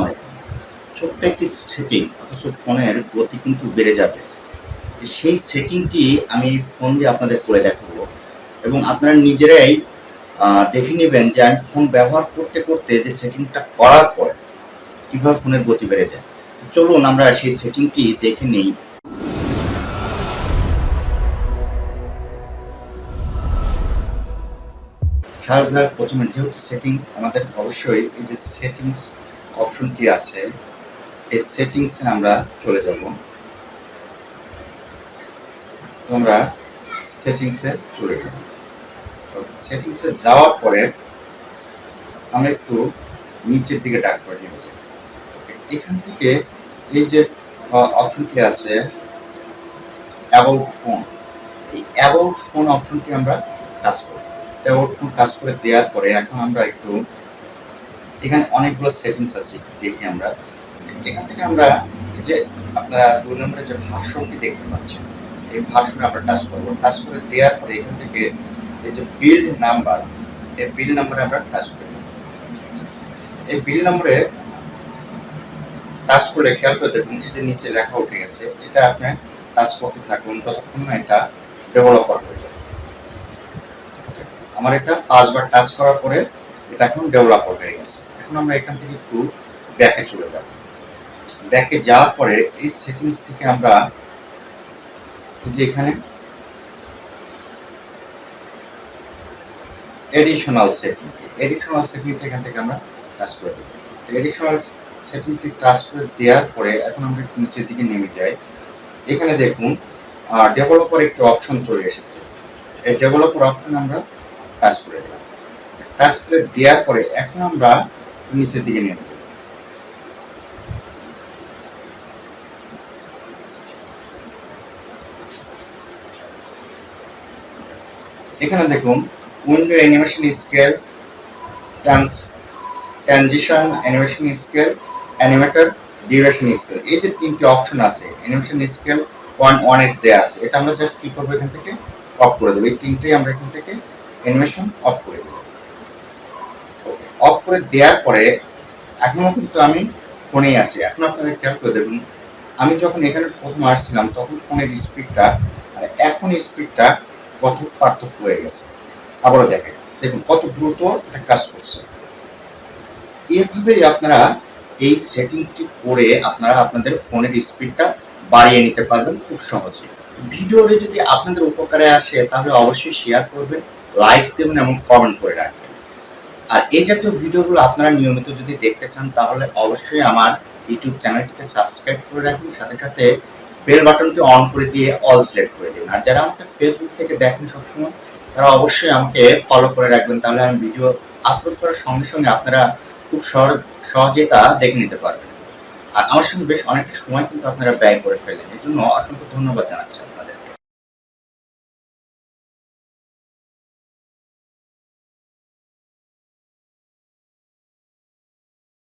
আলাইকুম। ছোট্ট একটি সেটিং অথচ ফোনের গতি কিন্তু বেড়ে যাবে। সেই সেটিংটি আমি ফোন দিয়ে আপনাদের করে দেখাবো এবং আপনারা নিজেরাই দেখে নেবেন যে আমি ফোন ব্যবহার করতে করতে যে সেটিংটা করার পরে কীভাবে ফোনের গতি বেড়ে যায়। চলুন আমরা সেই সেটিংটি দেখে নিই। স্বাভাবিকভাবে প্রথমে যেহেতু সেটিং আমাদের অবশ্যই এই যে সেটিংস অপশনটি আছে, এই সেটিংসে আমরা চলে যাব। আমরা সেটিংসে চলে যাব সেটিংসে যাওয়ার পরে আমরা একটু নিচের দিকে ডাক করে নিয়ে যাই এখান থেকে এই যে অপশনটি আছে অ্যাবাউট ফোন এই অ্যাবাউট ফোন অপশনটি আমরা কাজ করব অ্যাবাউট ফোন কাজ করে দেওয়ার পরে এখন আমরা একটু এখানে অনেকগুলো সেটিংস আছে, দেখি আমরা। এখান থেকে আমরা যে আপনারা দুই নম্বরে যে ভার্সনটি দেখতে পাচ্ছেন, এই ভার্সনে আমরা টাচ করব। টাচ করে দেওয়ার পরে এখান থেকে এই যে বিল্ড নাম্বার এই বিল নাম্বারে আমরা টাচ করব। এই বিল নাম্বারে টাচ করলে খেয়াল করে দেখুন, এই যে নিচে লেখা উঠে গেছে, এটা আপনি টাচ করতে থাকুন, যতক্ষণ না এটা ডেভেলপার হয়ে যায় আমার এটা পাঁচবার টাচ করার পরে এটা এখন ডেভেলপার হয়ে গেছে। এখন আমরা এখান থেকে একটু ব্যাকে চলে যাব। ব্যাকে যাওয়ার পরে এই সেটিংস থেকে আমরা যে এখানে এডিশনাল সেটিং এডিশনাল সেটিংটা এখান থেকে আমরা টাচ করে দেবো। এডিশনাল সেটিংটি টাচ করে দেওয়ার পরে এখন আমরা একটু নিচের দিকে নেমে যাই। এখানে দেখুন ডেভেলপার একটি অপশন চলে এসেছে। এই ডেভেলপার অপশন আমরা টাচ করে দিলাম। টাচ করে দেওয়ার পরে এখন আমরা নিচের দিকে নেমে যাই এখানে দেখুন, window animation scale, trans, transition animation scale, animator duration scale. এই যে তিনটি অপশন আছে, animation scale one one x দেওয়া আছে, এটা আমরা জাস্ট কি করব এখান থেকে? অফ করে দেবো। এই তিনটেই আমরা এখান থেকে অ্যানিমেশন অফ করে করে দেওয়ার পরে এখনও কিন্তু আমি ফোনেই আছি। এখন আপনারা খেয়াল করে দেখুন, আমি যখন এখানে প্রথম আসছিলাম, তখন ফোনের স্পিডটা আর এখন স্পিডটা কত পার্থক্য হয়ে গেছে। আবারও দেখেন, দেখুন কত দ্রুত এটা কাজ করছে। এভাবেই আপনারা এই সেটিংটি করে আপনারা আপনাদের ফোনের স্পিডটা বাড়িয়ে নিতে পারবেন খুব সহজে। ভিডিওটি যদি আপনাদের উপকারে আসে, তাহলে অবশ্যই শেয়ার করবেন লাইকস দেবেন এবং কমেন্ট করে রাখবেন। আর এই জাতীয় ভিডিওগুলো আপনারা নিয়মিত যদি দেখতে চান, তাহলে অবশ্যই আমার ইউটিউব চ্যানেলটিকে সাবস্ক্রাইব করে রাখুন সাথে সাথে বেল বাটনটি অন করে দিয়ে অল সিলেক্ট করে দিন আর যারা আমাকে ফেসবুক থেকে দেখেন সবসময়, তারা অবশ্যই আমাকে ফলো করে রাখবেন। তাহলে আমি ভিডিও আপলোড করার সঙ্গে সঙ্গে আপনারা খুব সহজ তা দেখে নিতে পারবেন। আর আমার সঙ্গে বেশ অনেকটা সময় কিন্তু আপনারা ব্যয় করে ফেলেন এই জন্য অসংখ্য ধন্যবাদ জানাচ্ছি আপনাদের